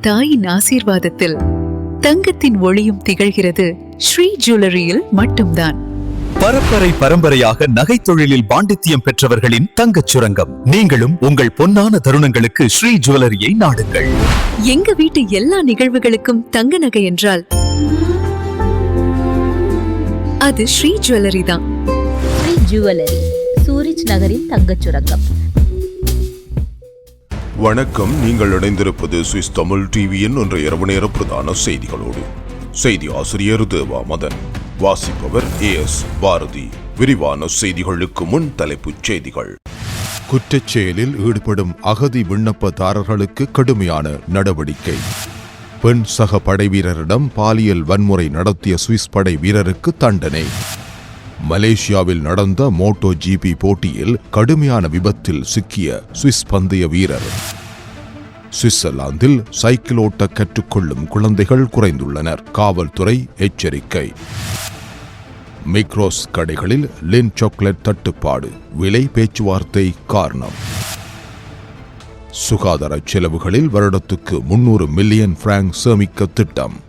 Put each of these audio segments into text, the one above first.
தாயின் ஆசீர்வாதத்தில் தங்கத்தின் ஒளியும் திகழ்கிறது. ஸ்ரீ ஜுவல்லரியில் மட்டும்தான். பரம்பரை பரம்பரையாக நகைத் தொழிலில் பாண்டித்தியம் பெற்றவர்களின் தங்கச் சுரங்கம். நீங்களும் உங்கள் பொன்னான தருணங்களுக்கு ஸ்ரீ ஜுவல்லரியை நாடுங்கள். எங்க வீட்டு எல்லா நிகழ்வுகளுக்கும் தங்க நகை என்றால்? அது ஸ்ரீ ஜுவல்லரி தான். ஸ்ரீ ஜுவல்லரி சூரிஜ் நகரின் தங்கச் சுரங்கம். வணக்கம். நீங்கள் இணைந்திருப்பது சுவிஸ் தமிழ் டிவியின் ஒன்று இரவு நேர பிரதான செய்திகளோடு. செய்தி ஆசிரியர் தேவா மதன் வாசிப்பவர் ஏ எஸ் பாரதி. விரிவான செய்திகளுக்கு முன் தலைப்புச் செய்திகள். குற்றச்செயலில் ஈடுபடும் அகதி விண்ணப்பதாரர்களுக்கு கடுமையான நடவடிக்கை. பெண் சக படைவீரரிடம் பாலியல் வன்முறை நடத்திய சுவிஸ் படை வீரருக்கு தண்டனை. மலேசியாவில் நடந்த மோட்டோ ஜிபி போட்டியில் கடுமையான விபத்தில் சிக்கிய சுவிஸ் பந்தய வீரர். சுவிட்சர்லாந்தில் சைக்கிள் ஓட்ட கற்றுக்கொள்ளும் குழந்தைகள் குறைந்துள்ளனர். காவல்துறை எச்சரிக்கை. மிக்ரோஸ் கடைகளில் லின் சாக்லேட் தட்டுப்பாடு. விலை பேச்சுவார்த்தை காரணம். சுகாதார செலவுகளில் வருடத்துக்கு முன்னூறு மில்லியன் பிராங்க் சேமிக்க திட்டம்.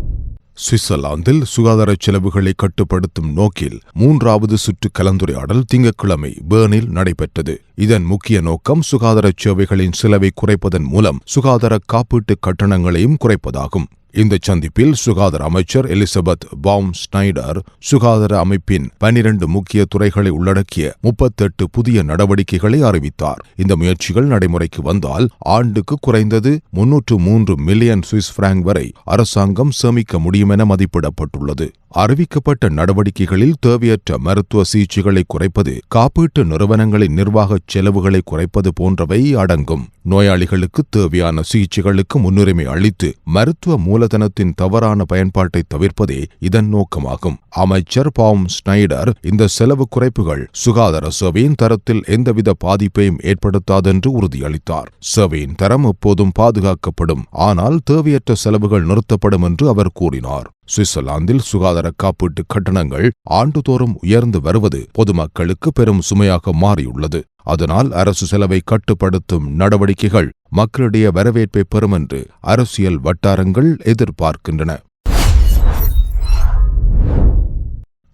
சுவிட்சர்லாந்தில் சுகாதார செலவுகளை கட்டுப்படுத்தும் நோக்கில் மூன்றாவது சுற்று கலந்துரையாடல் திங்கட்கிழமை பேர்னில் நடைபெற்றது. இதன் முக்கிய நோக்கம் சுகாதார சேவைகளின் செலவை குறைப்பதன் மூலம் சுகாதார காப்பீட்டு கட்டணங்களையும் குறைப்பதாகும். இந்த சந்திப்பில் சுகாதார அமைச்சர் எலிசபெத் பாம் ஸ்னைடர் சுகாதார அமைப்பின் பனிரண்டு முக்கிய துறைகளை உள்ளடக்கிய முப்பத்தெட்டு புதிய நடவடிக்கைகளை அறிவித்தார். இந்த முயற்சிகள் நடைமுறைக்கு வந்தால் ஆண்டுக்கு குறைந்தது முன்னூற்று மூன்று மில்லியன் சுவிஸ் பிராங்க் வரை அரசாங்கம் சேமிக்க முடியும் என மதிப்பிடப்பட்டுள்ளது. அறிவிக்கப்பட்ட நடவடிக்கைகளில் தேவையற்ற மருத்துவ சிகிச்சைகளை குறைப்பது காப்பீட்டு நிறுவனங்களின் நிர்வாகச் செலவுகளை குறைப்பது போன்றவை அடங்கும். நோயாளிகளுக்கு தேவையான சிகிச்சைகளுக்கு முன்னுரிமை அளித்து மருத்துவ மூலதனத்தின் தவறான பயன்பாட்டை தவிர்ப்பதே இதன் நோக்கமாகும். அமைச்சர் பாம் ஸ்னைடர் இந்த செலவு குறைப்புகள் சுகாதார சேவையின் தரத்தில் எந்தவித பாதிப்பையும் ஏற்படுத்தாதென்று உறுதியளித்தார். சேவையின் தரம் எப்போதும் பாதுகாக்கப்படும் ஆனால் தேவையற்ற செலவுகள் நிறுத்தப்படும் என்று அவர் கூறினார். சுவிட்சர்லாந்தில் சுகாதார காப்பீட்டு கட்டணங்கள் ஆண்டுதோறும் உயர்ந்து வருவது பொதுமக்களுக்கு பெரும் சுமையாக மாறியுள்ளது. அதனால் அரசு செலவை கட்டுப்படுத்தும் நடவடிக்கைகள் மக்களிடையே வரவேற்பை பெறும் என்று அரசியல் வட்டாரங்கள் எதிர்பார்க்கின்றன.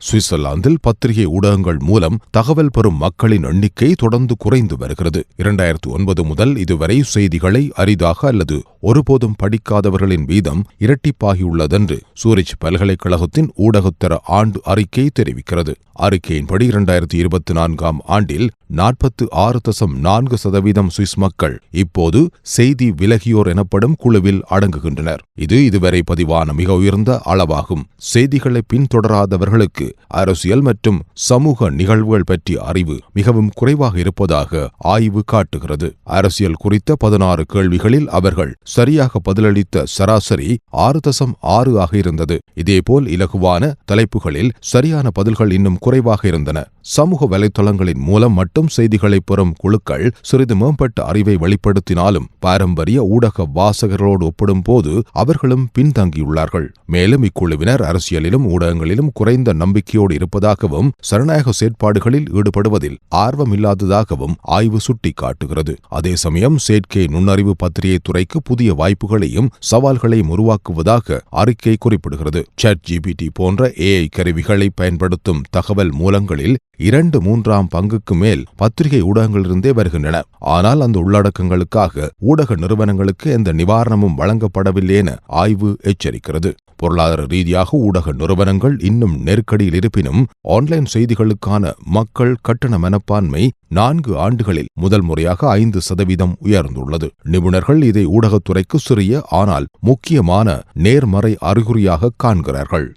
சுவிட்சர்லாந்தில் பத்திரிகை ஊடகங்கள் மூலம் தகவல் பெறும் மக்களின் எண்ணிக்கை தொடர்ந்து குறைந்து வருகிறது. இரண்டாயிரத்து ஒன்பது முதல் இதுவரை செய்திகளை அரிதாக அல்லது ஒருபோதும் படிக்காதவர்களின் வீதம் இரட்டிப்பாகியுள்ளதென்று சூரிச் பல்கலைக்கழகத்தின் ஊடகத்தர ஆண்டு அறிக்கை தெரிவிக்கிறது. அறிக்கையின்படி இரண்டாயிரத்தி இருபத்தி நான்காம் ஆண்டில் நாற்பத்து ஆறு தசம் நான்கு சதவீதம் சுவிஸ் மக்கள் இப்போது செய்தி விலகியோர் எனப்படும் குழுவில் அடங்குகின்றனர். இது இதுவரை பதிவான மிக உயர்ந்த அளவாகும். செய்திகளை பின்தொடராதவர்களுக்கு அரசியல் மற்றும் சமூக நிகழ்வுகள் பற்றிய அறிவு மிகவும் குறைவாக இருப்பதாக ஆய்வு காட்டுகிறது. அரசியல் குறித்த பதினாறு கேள்விகளில் அவர்கள் சரியாக பதிலளித்த சராசரி ஆறு தசம் ஆறு ஆக இருந்தது. இதேபோல் இலகுவான தலைப்புகளில் சரியான பதில்கள் இன்னும் குறைவாக இருந்தன. சமூக வலைத்தளங்களின் மூலம் மட்டும் செய்திகளை பெறும் குழுக்கள் சிறிது மேம்பட்ட அறிவை வெளிப்படுத்தினாலும் பாரம்பரிய ஊடக வாசகர்களோடு ஒப்பிடும்போது அவர்களும் பின்தங்கியுள்ளார்கள். மேலும் இக்குழுவினர் அரசியலிலும் ஊடகங்களிலும் குறைந்த நம்பிக்கையோடு இருப்பதாகவும் சரணாயக செயற்பாடுகளில் ஈடுபடுவதில் ஆர்வமில்லாததாகவும் ஆய்வு சுட்டிக்காட்டுகிறது. அதே சமயம் செயற்கை நுண்ணறிவு பத்திரிகை துறைக்கு புதிய வாய்ப்புகளையும் சவால்களையும் உருவாக்குவதாக அறிக்கை குறிப்பிடுகிறது. சட் ஜிபிடி போன்ற ஏஐ கருவிகளை பயன்படுத்தும் தகவல் மூலங்களில் இரண்டு மூன்றாம் பங்குக்கு மேல் பத்திரிகை ஊடகங்களிலிருந்தே வருகின்றன. ஆனால் அந்த உள்ளடக்கங்களுக்காக ஊடக நிறுவனங்களுக்கு எந்த நிவாரணமும் வழங்கப்படவில்லை என ஆய்வு எச்சரிக்கிறது. பொருளாதார ரீதியாக ஊடக நிறுவனங்கள் இன்னும் நெருக்கடியில் இருப்பினும் ஆன்லைன் செய்திகளுக்கான மக்கள் கட்டண மனப்பான்மை நான்கு ஆண்டுகளில் முதல் முறையாக ஐந்து சதவீதம் உயர்ந்துள்ளது. நிபுணர்கள் இதை ஊடகத்துறைக்கு சிறிய ஆனால் முக்கியமான நேர்மறை அறிகுறியாக காண்கிறார்கள்.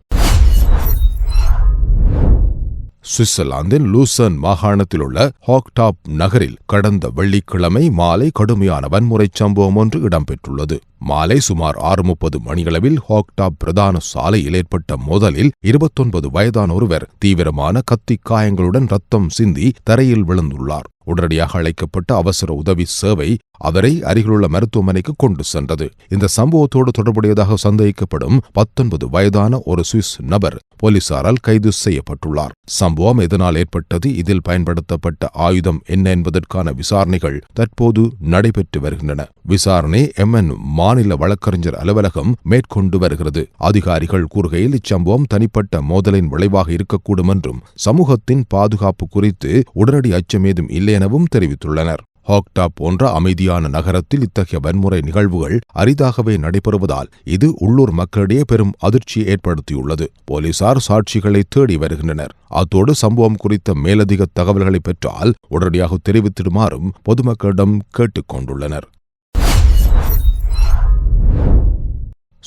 சுவிட்சர்லாந்தின் லூசன் மாகாணத்தில் உள்ள ஹாக்டாப் நகரில் கடந்த வெள்ளிக்கிழமை மாலை கடுமையான வன்முறைச் சம்பவம் ஒன்று இடம்பெற்றுள்ளது. மாலை சுமார் ஆறு முப்பது மணியளவில் ஹாக்டாப் பிரதான சாலையில் ஏற்பட்ட மோதலில் இருபத்தொன்பது வயதான ஒருவர் தீவிரமான கத்தி காயங்களுடன் ரத்தம் சிந்தி தரையில் விழுந்துள்ளார். உடனடியாக அழைக்கப்பட்ட அவசர உதவி சேவை அவரை அருகிலுள்ள மருத்துவமனைக்கு கொண்டு சென்றது. இந்த சம்பவத்தோடு தொடர்புடையதாக சந்தேகிக்கப்படும் பத்தொன்பது வயதான ஒரு சுவிஸ் நபர் போலீசாரால் கைது செய்யப்பட்டுள்ளார். சம்பவம் எதனால் ஏற்பட்டது? இதில் பயன்படுத்தப்பட்ட ஆயுதம் என்ன என்பதற்கான விசாரணைகள் தற்போது நடைபெற்று வருகின்றன. விசாரணை எம்என் மாநில வழக்கறிஞர் அலுவலகம் மேற்கொண்டு வருகிறது. அதிகாரிகள் கூறுகையில் இச்சம்பவம் தனிப்பட்ட மோதலின் விளைவாக இருக்கக்கூடும் என்றும் சமூகத்தின் பாதுகாப்பு குறித்து உடனடி அச்சமேதும் இல்லை எனவும் தெரிவித்துள்ளனர். ஹாக்டா போன்ற அமைதியான நகரத்தில் இத்தகைய வன்முறை நிகழ்வுகள் அரிதாகவே நடைபெறுவதால் இது உள்ளூர் மக்களிடையே பெரும் அதிர்ச்சியை ஏற்படுத்தியுள்ளது. போலீசார் சாட்சிகளை தேடி வருகின்றனர். அத்தோடு சம்பவம் குறித்த மேலதிக தகவல்களை பெற்றால் உடனடியாக தெரிவித்திடுமாறும் பொதுமக்களிடம் கேட்டுக்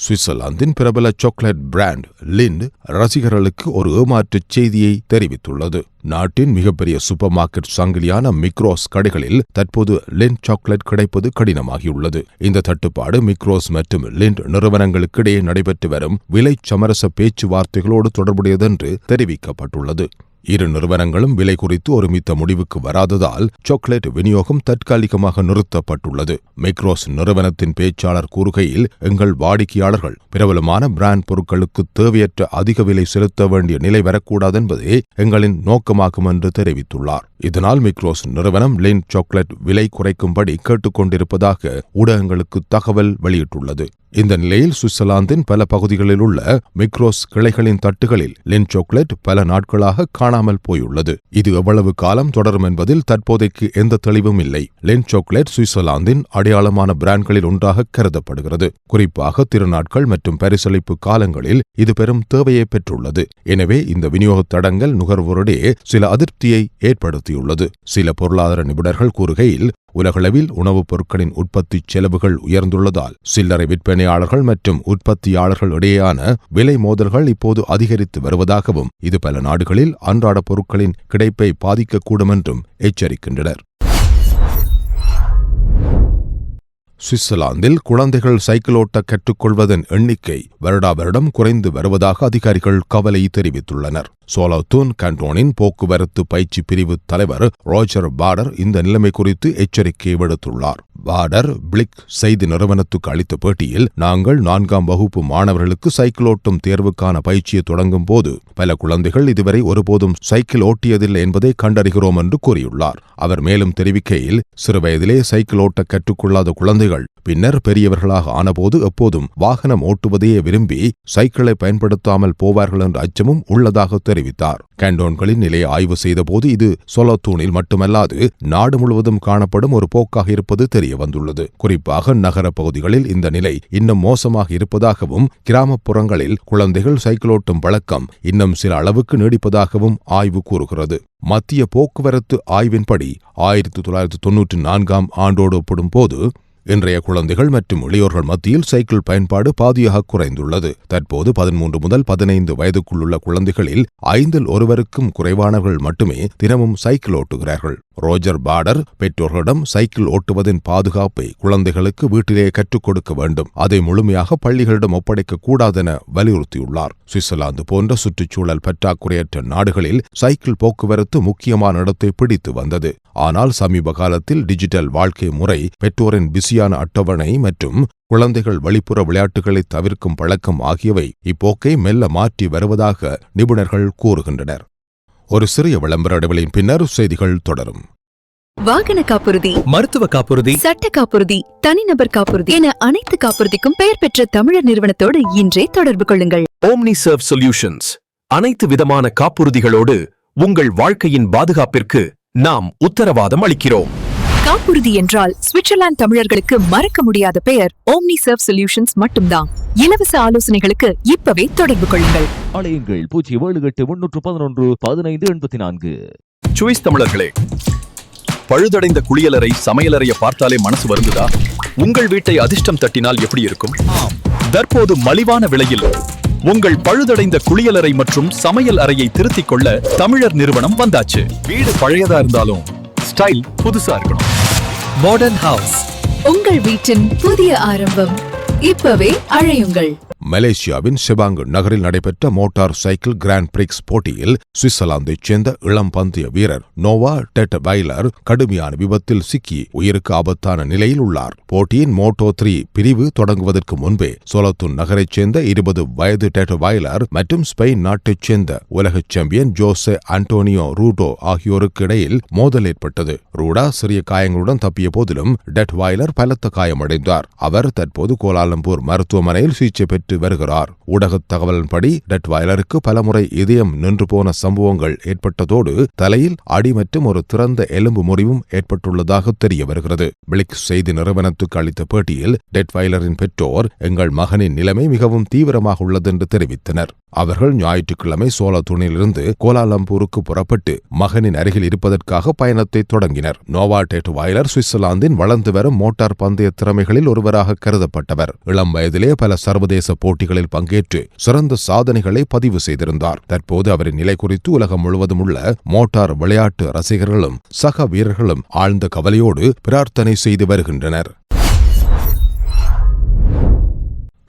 சுவிட்சர்லாந்தின் பிரபல சாக்லேட் பிராண்ட் லிண்ட் ரசிகர்களுக்கு ஒரு ஏமாற்றுச் செய்தியை தெரிவித்துள்ளது. நாட்டின் மிகப்பெரிய சூப்பர் மார்க்கெட் சங்கிலியான மிக்ரோஸ் கடைகளில் தற்போது லிண்ட் சாக்லேட் கிடைப்பது கடினமாகியுள்ளது. இந்த தட்டுப்பாடு மிக்ரோஸ் மற்றும் லிண்ட் நிறுவனங்களுக்கிடையே நடைபெற்று வரும் விலை சமரச பேச்சுவார்த்தைகளோடு தொடர்புடையதென்று தெரிவிக்கப்பட்டுள்ளது. இரு நிறுவனங்களும் விலை குறித்து ஒருமித்த முடிவுக்கு வராததால் சாக்லேட் விநியோகம் தற்காலிகமாக நிறுத்தப்பட்டுள்ளது. மைக்ரோஸ் நிறுவனத்தின் பேச்சாளர் கூறுகையில் எங்கள் வாடிக்கையாளர்கள் பிரபலமான பிராண்ட் பொருட்களுக்கு தேவையற்ற அதிக விலை செலுத்த வேண்டிய நிலை வரக்கூடாது என்பதே எங்களின் நோக்கமாகும் என்று தெரிவித்துள்ளார். இதனால் மைக்ரோஸ் நிறுவனம் லின் சாக்லேட் விலை குறைக்கும்படி கேட்டுக்கொண்டிருப்பதாக ஊடகங்களுக்கு தகவல் வெளியிட்டுள்ளது. இந்த நிலையில் சுவிட்சர்லாந்தின் பல பகுதிகளில் உள்ள மிக்ரோஸ் கிளைகளின் தட்டுகளில் லின் சாக்லேட் பல நாட்களாக காணாமல் போயுள்ளது. இது எவ்வளவு காலம் தொடரும் என்பதில் தற்போதைக்கு எந்த தெளிவும் இல்லை. லின் சாக்லேட் சுவிட்சர்லாந்தின் அடையாளமான பிராண்ட்களில் ஒன்றாக கருதப்படுகிறது. குறிப்பாக திருநாட்கள் மற்றும் பரிசளிப்பு காலங்களில் இது பெரும் தேவையை பெற்றுள்ளது. எனவே இந்த விநியோக தடங்கள் நுகர்வோரிடையே சில அதிருப்தியை ஏற்படுத்தியுள்ளது. சில பொருளாதார நிபுணர்கள் கூறுகையில் உலகளவில் உணவுப் பொருட்களின் உற்பத்தி செலவுகள் உயர்ந்துள்ளதால் சில்லறை விற்பனையாளர்கள் மற்றும் உற்பத்தியாளர்கள் இடையேயான விலை மோதல்கள் இப்போது அதிகரித்து வருவதாகவும் இது பல நாடுகளில் அன்றாட பொருட்களின் கிடைப்பை பாதிக்கக்கூடும் என்றும் எச்சரிக்கின்றனர். சுவிட்சர்லாந்தில் குழந்தைகள் சைக்கிள் ஓட்ட கற்றுக்கொள்வதன் எண்ணிக்கை வருடா வருடம் குறைந்து வருவதாக அதிகாரிகள் கவலை தெரிவித்துள்ளனர். சோலோத்தூன் கண்டோனின் போக்குவரத்து பயிற்சி பிரிவு தலைவர் ரோஜர் பார்டர் இந்த நிலைமை குறித்து எச்சரிக்கை விடுத்துள்ளார். பார்டர் பிளிக் செய்தி நிறுவனத்துக்கு அளித்த பேட்டியில் நாங்கள் நான்காம் வகுப்பு மாணவர்களுக்கு சைக்கிள் ஓட்டும் தேர்வுக்கான பயிற்சியை தொடங்கும் போது பல குழந்தைகள் இதுவரை ஒருபோதும் சைக்கிள் ஓட்டியதில்லை என்பதை கண்டறிகிறோம் என்று கூறியுள்ளார். அவர் மேலும் தெரிவிக்கையில் சிறுவயதிலே சைக்கிள் ஓட்ட கற்றுக்கொள்ளாத குழந்தைகள் பின்னர் பெரியவர்களாக ஆனபோது எப்போதும் வாகனம் ஓட்டுவதையே விரும்பி சைக்கிளை பயன்படுத்தாமல் போவார்கள் என்ற அச்சமும் உள்ளதாக தெரிவித்தார். கேண்டோன்களின் நிலையை ஆய்வு செய்தபோது இது சொலத்தூனில் மட்டுமல்லாது நாடு முழுவதும் காணப்படும் ஒரு போக்காக இருப்பது தெரிய வந்துள்ளது குறிப்பாக நகர பகுதிகளில் இந்த நிலை இன்னும் மோசமாக இருப்பதாகவும் கிராமப்புறங்களில் குழந்தைகள் சைக்கிளோட்டும் பழக்கம் இன்னும் சில அளவுக்கு நீடிப்பதாகவும் ஆய்வு கூறுகிறது. மத்திய போக்குவரத்து ஆய்வின்படி ஆயிரத்தி தொள்ளாயிரத்து தொன்னூற்றி நான்காம் ஆண்டோடு ஒப்பிடும் போது இன்றைய குழந்தைகள் மற்றும் இளையோர்கள் மத்தியில் சைக்கிள் பயன்பாடு பாதியாக குறைந்துள்ளது. தற்போது பதிமூன்று முதல் பதினைந்து வயதுக்குள்ளுள்ள குழந்தைகளில் ஐந்தில் ஒருவருக்கும் குறைவானவர்கள் மட்டுமே தினமும் சைக்கிள் ஓட்டுகிறார்கள். ரோஜர் பாடர் பெற்றோர்களிடம் சைக்கிள் ஓட்டுவதின் பாதுகாப்பை குழந்தைகளுக்கு வீட்டிலேயே கற்றுக் கொடுக்க வேண்டும். அதை முழுமையாக பள்ளிகளிடம் ஒப்படைக்க கூடாதென வலியுறுத்தியுள்ளார். சுவிட்சர்லாந்து போன்ற சுற்றுச்சூழல் பற்றாக்குறையற்ற நாடுகளில் சைக்கிள் போக்குவரத்து முக்கியமான இடத்தை பிடித்து வந்தது. ஆனால் சமீப காலத்தில் டிஜிட்டல் வாழ்க்கை முறை பெற்றோரின் பிஸியான அட்டவணை மற்றும் குழந்தைகள் வெளிப்புற விளையாட்டுகளை தவிர்க்கும் பழக்கம் ஆகியவை இப்போக்கை மெல்ல மாற்றி வருவதாக நிபுணர்கள் கூறுகின்றனர். ஒரு சிறிய விளம்பர இடைவெளியின் பின்னர் செய்திகள் தொடரும். வாகன காப்புறுதி மருத்துவ காப்புறுதி சட்ட காப்புறுதி தனிநபர் காப்புறுதி என அனைத்து காப்புறுதிக்கும் பெயர் பெற்ற தமிழர் நிறுவனத்தோடு இன்றே தொடர்பு கொள்ளுங்கள். ஓம்னி சர்வ் சொல்யூஷன்ஸ் அனைத்து விதமான காப்புறுதிகளோடு உங்கள் வாழ்க்கையின் பாதுகாப்பிற்கு நாம் உத்தரவாதம் அளிக்கிறோம். காப்புறுதி என்றால் சுவிட்சர்லாந்து தமிழர்களுக்கு மறக்க முடியாத பெயர் ஓம்னி சர்வ் சொல்யூஷன்ஸ் மட்டும்தான். இலவச ஆலோசனைகளுக்கு இப்பவே தொடர்பு கொள்ளுங்கள். அலையுங்கள். பூஜ்ஜியம் ஏழு எட்டு முன்னூற்று பதினொன்று பதினைந்து எண்பத்தி நான்கு. சுவிஸ் தமிழர்களே பழுதடைந்த குளியலறை சமையலறைய பார்த்தாலே மனசு வருந்துதா? உங்கள் வீட்டை அதிர்ஷ்டம் தட்டினால் எப்படி இருக்கும்? தற்போது மலிவான விலையில் உங்கள் பழுதடைந்த குளியலறை மற்றும் சமையல் அறையை திருத்திக் கொள்ள தமிழர் நிறுவனம் வந்தாச்சு. வீடு பழையதா இருந்தாலும் ஸ்டைல் புதுசா இருக்கணும். மாடர்ன் ஹவுஸ் உங்கள் வீட்டின் புதிய ஆரம்பம் இப்பவே அழையுங்கள். மலேசியாவின் செபாங் நகரில் நடைபெற்ற மோட்டார் சைக்கிள் கிராண்ட் பிரிக்ஸ் போட்டியில் சுவிட்சர்லாந்தைச் சேர்ந்த இளம் பந்தய வீரர் நோவா டெட் வைலர் கடுமையான விபத்தில் சிக்கி உயிருக்கு ஆபத்தான நிலையில் உள்ளார். போட்டியின் மோட்டோ த்ரீ பிரிவு தொடங்குவதற்கு முன்பே சோலத்துன் நகரைச் சேர்ந்த இருபது வயது டெட் வைலர் மற்றும் ஸ்பெயின் நாட்டைச் சேர்ந்த உலக சாம்பியன் ஜோசே அண்டோனியோ ரூடோ ஆகியோருக்கு இடையில் மோதல் ஏற்பட்டது. ரூடா சிறிய காயங்களுடன் தப்பிய போதிலும் டெட் வைலர் பலத்த காயமடைந்தார். அவர் தற்போது கோலாலம்பூர் மருத்துவமனையில் சிகிச்சை பெற்று வருகிறார். ஊடகத் தகவலின்படி டெட்வாய்லருக்கு பலமுறை இதயம் நின்று போன சம்பவங்கள் ஏற்பட்டதோடு தலையில் அடி மற்றும் ஒரு திறந்த எலும்பு முறிவும் ஏற்பட்டுள்ளதாக தெரிய வருகிறது. பிளிக் செய்தி நிறுவனத்துக்கு அளித்த பேட்டியில் டெட்வாய்லரின் பெற்றோர் எங்கள் மகனின் நிலைமை மிகவும் தீவிரமாக உள்ளது என்று தெரிவித்தனர். அவர்கள் ஞாயிற்றுக்கிழமை சோலத்தூணிலிருந்து கோலாலம்பூருக்கு புறப்பட்டு மகனின் அருகில் இருப்பதற்காக பயணத்தை தொடங்கினர். நோவா டேட் வைலர் சுவிட்சர்லாந்தின் வளர்ந்து வரும் மோட்டார் பந்தய திறமைகளில் ஒருவராக கருதப்பட்டவர். இளம் வயதிலே பல சர்வதேச போட்டிகளில் பங்கேற்று சிறந்த சாதனைகளை பதிவு செய்திருந்தார். தற்போது அவரின் நிலை குறித்து உலகம் முழுவதும் உள்ள மோட்டார் விளையாட்டு ரசிகர்களும் சக வீரர்களும் ஆழ்ந்த கவலையோடு பிரார்த்தனை செய்து வருகின்றனர்.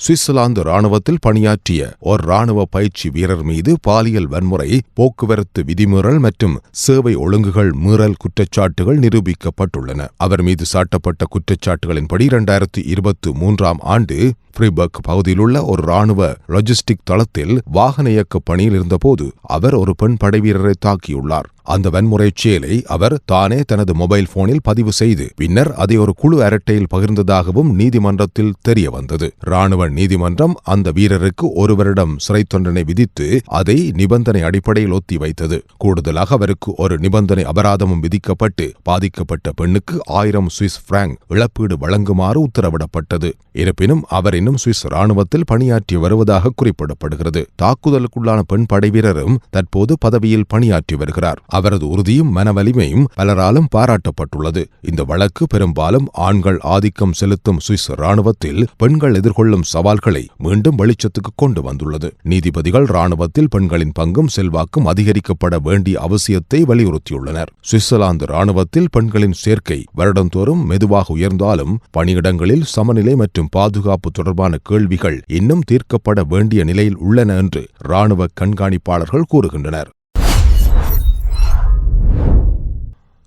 சுவிட்சர்லாந்து ராணுவத்தில் பணியாற்றிய ஒரு ராணுவ பயிற்சி வீரர் மீது பாலியல் வன்முறை போக்குவரத்து விதிமீறல் மற்றும் சேவை ஒழுங்குகள் மீறல் குற்றச்சாட்டுகள் நிரூபிக்கப்பட்டுள்ளன. அவர் மீது சாட்டப்பட்ட குற்றச்சாட்டுகளின்படி இரண்டாயிரத்தி இருபத்தி மூன்றாம் ஆண்டு ஃப்ரிபர்க் பகுதியிலுள்ள ஒரு ராணுவ லாஜிஸ்டிக் தளத்தில் வாகன இயக்க பணியில் இருந்தபோது அவர் ஒரு பெண் படைவீரரை தாக்கியுள்ளார். அந்த வன்முறை செயலை அவர் தானே தனது மொபைல் போனில் பதிவு செய்து பின்னர் அதை ஒரு குழு அரட்டையில் பகிர்ந்ததாகவும் நீதிமன்றத்தில் தெரிய வந்தது ராணுவ நீதிமன்றம் அந்த வீரருக்கு ஒரு வருடம் சிறை தண்டனை விதித்து அதை நிபந்தனை அடிப்படையில் ஒத்தி வைத்தது. கூடுதலாக அவருக்கு ஒரு நிபந்தனை அபராதமும் விதிக்கப்பட்டு பாதிக்கப்பட்ட பெண்ணுக்கு ஆயிரம் சுவிஸ் பிராங்க் இழப்பீடு வழங்குமாறு உத்தரவிடப்பட்டது. இருப்பினும் அவர் இன்னும் சுவிஸ் ராணுவத்தில் பணியாற்றி வருவதாக குறிப்பிடப்படுகிறது. தாக்குதலுக்குள்ளான பெண் படைவீரரும் தற்போது பதவியில் பணியாற்றி வருகிறார். அவரது உறுதியும் மனவலிமையும் பலராலும் பாராட்டப்பட்டுள்ளது. இந்த வழக்கு பெரும்பாலும் ஆண்கள் ஆதிக்கம் செலுத்தும் சுவிஸ் ராணுவத்தில் பெண்கள் எதிர்கொள்ளும் சவால்களை மீண்டும் வெளிச்சத்துக்கு கொண்டு வந்துள்ளது. நீதிபதிகள் ராணுவத்தில் பெண்களின் பங்கும் செல்வாக்கும் அதிகரிக்கப்பட வேண்டிய அவசியத்தை வலியுறுத்தியுள்ளனர். சுவிட்சர்லாந்து ராணுவத்தில் பெண்களின் சேர்க்கை வருடந்தோறும் மெதுவாக உயர்ந்தாலும் பணியிடங்களில் சமநிலை மற்றும் பாதுகாப்பு தொடர்பான கேள்விகள் இன்னும் தீர்க்கப்பட வேண்டிய நிலையில் உள்ளன என்று ராணுவ கண்காணிப்பாளர்கள் கூறுகின்றனர்.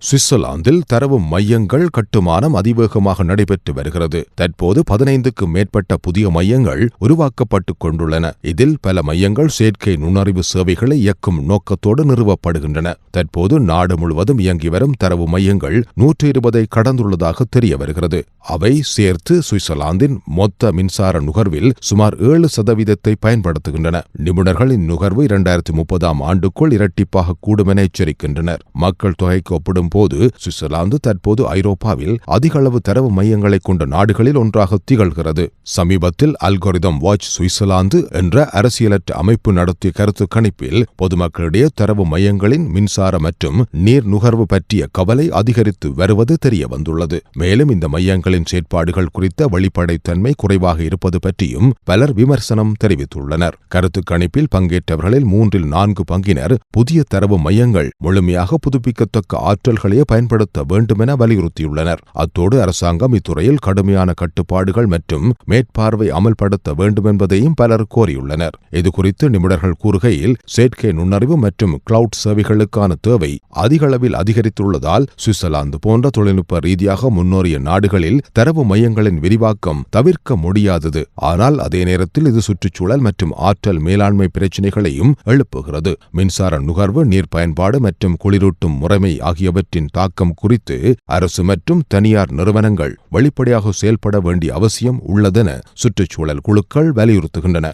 சுவிட்சர்லாந்தில் தரவு மையங்கள் கட்டுமானம் அதிவேகமாக நடைபெற்று வருகிறது. தற்போது பதினைந்துக்கும் மேற்பட்ட புதிய மையங்கள் உருவாக்கப்பட்டுக் கொண்டுள்ளன. இதில் பல மையங்கள் செயற்கை நுண்ணறிவு சேவைகளை இயக்கும் நோக்கத்தோடு நிறுவப்படுகின்றன. தற்போது நாடு முழுவதும் இயங்கி வரும் தரவு மையங்கள் நூற்றி இருபதை கடந்துள்ளதாக தெரிய வருகிறது. அவை சேர்த்து சுவிட்சர்லாந்தின் மொத்த மின்சார நுகர்வில் சுமார் ஏழு சதவீதத்தை பயன்படுத்துகின்றன. நிபுணர்கள் இந்நுகர்வு இரண்டாயிரத்தி முப்பதாம் ஆண்டுக்குள் இரட்டிப்பாக கூடும் என எச்சரிக்கின்றனர். மக்கள் தொகைக்கு ஒப்பிடும் போது சுவிட்சர்லாந்து தற்போது ஐரோப்பாவில் அதிக அளவு தரவு மையங்களை கொண்ட நாடுகளில் ஒன்றாக திகழ்கிறது. சமீபத்தில் அல்கோரிதம் வாட்ச் சுவிட்சர்லாந்து என்ற அரசியலற்ற அமைப்பு நடத்திய கருத்து கணிப்பில் பொதுமக்களிடையே தரவு மையங்களின் மின்சார மற்றும் நீர் நுகர்வு பற்றிய கவலை அதிகரித்து வருவது தெரிய வந்துள்ளது மேலும் இந்த மையங்களின் செயற்பாடுகள் குறித்த வெளிப்படைத்தன்மை குறைவாக இருப்பது பற்றியும் பலர் விமர்சனம் தெரிவித்துள்ளனர். கருத்து கணிப்பில் பங்கேற்றவர்களில் மூன்றில் நான்கு பங்கினர் புதிய தரவு மையங்கள் முழுமையாக புதுப்பிக்கத்தக்க ஆற்றல் ஆற்றல்களையே பயன்படுத்த வேண்டுமென வலியுறுத்தியுள்ளனர். அத்தோடு அரசாங்கம் இத்துறையில் கடுமையான கட்டுப்பாடுகள் மற்றும் மேற்பார்வை அமல்படுத்த வேண்டும் என்பதையும் பலர் கோரியுள்ளனர். இதுகுறித்து நிபுணர்கள் கூறுகையில் செயற்கை நுண்ணறிவு மற்றும் கிளவுட் சேவைகளுக்கான தேவை அதிக அளவில் அதிகரித்துள்ளதால் சுவிட்சர்லாந்து போன்ற தொழில்நுட்ப ரீதியாக முன்னோறிய நாடுகளில் தரவு மையங்களின் விரிவாக்கம் தவிர்க்க முடியாதது. ஆனால் அதே நேரத்தில் இது சுற்றுச்சூழல் மற்றும் ஆற்றல் மேலாண்மை பிரச்சினைகளையும் எழுப்புகிறது. மின்சார நுகர்வு நீர் பயன்பாடு மற்றும் குளிரூட்டும் முறைமை ஆகியவற்றை ஆகியவற்றின் தாக்கம் குறித்து அரசு மற்றும் தனியார் நிறுவனங்கள் வெளிப்படையாக செயல்பட வேண்டிய அவசியம் உள்ளதென சுற்றுச்சூழல் குழுக்கள் வலியுறுத்துகின்றன.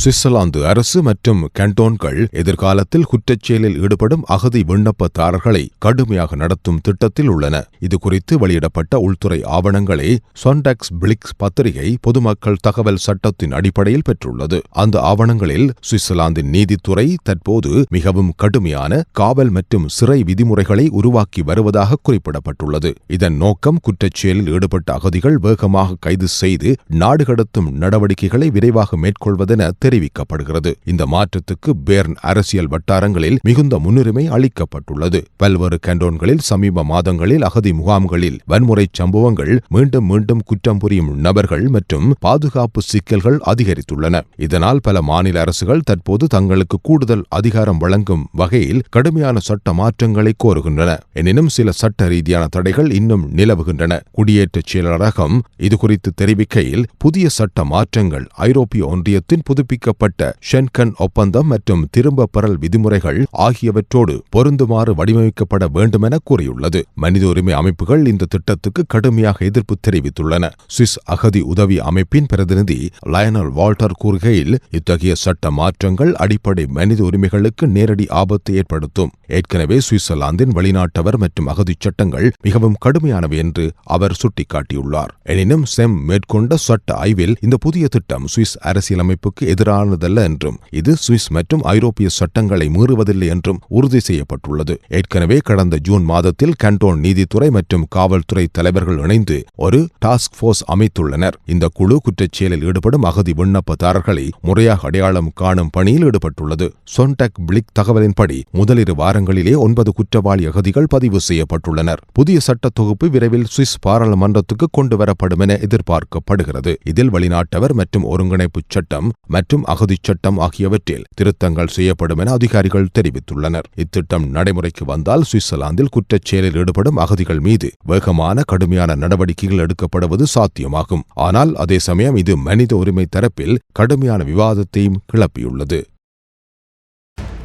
சுவிட்சர்லாந்து அரசு மற்றும் கண்டோன்கள் எதிர்காலத்தில் குற்றச்செயலில் ஈடுபடும் அகதி விண்ணப்பதாரர்களை கடுமையாக நடத்தும் திட்டத்தில் உள்ளன. இது குறித்து வெளியிடப்பட்ட உள்துறை ஆவணங்களை சொன்டாக்ஸ் பிளிக்ஸ் பத்திரிகை பொதுமக்கள் தகவல் சட்டத்தின் அடிப்படையில் பெற்றுள்ளது. அந்த ஆவணங்களில் சுவிட்சர்லாந்தின் நீதித்துறை தற்போது மிகவும் கடுமையான காவல் மற்றும் சிறை விதிமுறைகளை உருவாக்கி வருவதாக குறிப்பிடப்பட்டுள்ளது. இதன் நோக்கம் குற்றச்செயலில் ஈடுபட்ட அகதிகள் வேகமாக கைது செய்து நாடு கடத்தும் நடவடிக்கைகளை விரைவாக மேற்கொள்வதென தெரிவிக்கப்படுகிறது. இந்த மாற்றத்துக்கு பேர்ன் அரசியல் வட்டாரங்களில் மிகுந்த முன்னுரிமை அளிக்கப்பட்டுள்ளது. பல்வேறு கண்டோன்களில் சமீப மாதங்களில் அகதி முகாம்களில் வன்முறை சம்பவங்கள் மீண்டும் மீண்டும் குற்றம் புரியும் நபர்கள் மற்றும் பாதுகாப்பு சிக்கல்கள் அதிகரித்துள்ளன. இதனால் பல மாநில அரசுகள் தற்போது தங்களுக்கு கூடுதல் அதிகாரம் வழங்கும் வகையில் கடுமையான சட்ட மாற்றங்களை கோருகின்றன. எனினும் சில சட்ட ரீதியான தடைகள் இன்னும் நிலவுகின்றன. குடியேற்றச் செயலரகம் இதுகுறித்து தெரிவிக்கையில் புதிய சட்ட மாற்றங்கள் ஐரோப்பிய ஒன்றியத்தின் புதுப்பிக்கப்பட்ட ஷென்கன் ஒப்பந்தம் மற்றும் திரும்ப பெறல் விதிமுறைகள் ஆகியவற்றோடு பொருந்துமாறு வடிவமைக்கப்பட வேண்டுமென கூறியுள்ளது. மனித உரிமை அமைப்புகள் இந்த திட்டத்துக்கு கடுமையாக எதிர்ப்பு தெரிவித்துள்ளன. சுவிஸ் அகதி உதவி அமைப்பின் பிரதிநிதி லயனல் வால்டர் கூறுகையில் இத்தகைய சட்ட மாற்றங்கள் அடிப்படை மனித உரிமைகளுக்கு நேரடி ஆபத்தை ஏற்படுத்தும். ஏற்கனவே சுவிட்சர்லாந்தின் வெளிநாட்டவர் மற்றும் அகதி சட்டங்கள் மிகவும் கடுமையானவை என்று அவர் சுட்டிக்காட்டியுள்ளார். எனினும் செம் மேற்கொண்ட சட்ட ஆய்வில் இந்த புதிய திட்டம் சுவிஸ் அரசியலமைப்புக்கு எதிர் எதிரானதல்ல என்றும் இது சுவிஸ் மற்றும் ஐரோப்பிய சட்டங்களை மீறுவதில்லை என்றும் உறுதி செய்யப்பட்டுள்ளது. ஏற்கனவே கடந்த ஜூன் மாதத்தில் கண்டோன் நீதித்துறை மற்றும் காவல்துறை தலைவர்கள் இணைந்து ஒரு டாஸ்க் போர்ஸ் அமைத்துள்ளனர். இந்த குழு குற்றச்செயலில் ஈடுபடும் அகதி விண்ணப்பதாரர்களை முறையாக அடையாளம் காணும் பணியில் ஈடுபட்டுள்ளது. சொன்டக் பிளிக் தகவலின்படி முதலிரு வாரங்களிலே ஒன்பது குற்றவாளி அகதிகள் பதிவு செய்யப்பட்டுள்ளனர். புதிய சட்ட தொகுப்பு விரைவில் சுவிஸ் பாராளுமன்றத்துக்கு கொண்டு வரப்படும் என எதிர்பார்க்கப்படுகிறது. இதில் வெளிநாட்டவர் மற்றும் ஒருங்கிணைப்பு சட்டம் மற்றும் அகதிச் சட்டம் ஆகியவற்றில் திருத்தங்கள் செய்யப்படும் என அதிகாரிகள் தெரிவித்துள்ளனர். இத்திட்டம் நடைமுறைக்கு வந்தால் சுவிட்சர்லாந்தில் குற்றச் செயலில் ஈடுபடும் அகதிகள் மீது வேகமான கடுமையான நடவடிக்கைகள் எடுக்கப்படுவது சாத்தியமாகும். ஆனால் அதே சமயம் இது மனித உரிமை தரப்பில் கடுமையான விவாதத்தையும் கிளப்பியுள்ளது.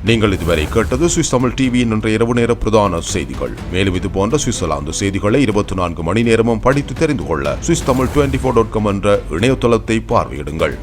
நீங்கள் இதுவரை கேட்டது சுவிஸ் தமிழ் டிவியின் இன்றைய இரவு நேர பிரதான செய்திகள். மேலும் இது போன்ற சுவிட்சர்லாந்து செய்திகளை இருபத்தி நான்கு மணி நேரமும் படித்து தெரிந்து கொள்ள Swiss Tamil twenty four dot com என்ற இணையதளத்தை பார்வையிடுங்கள்.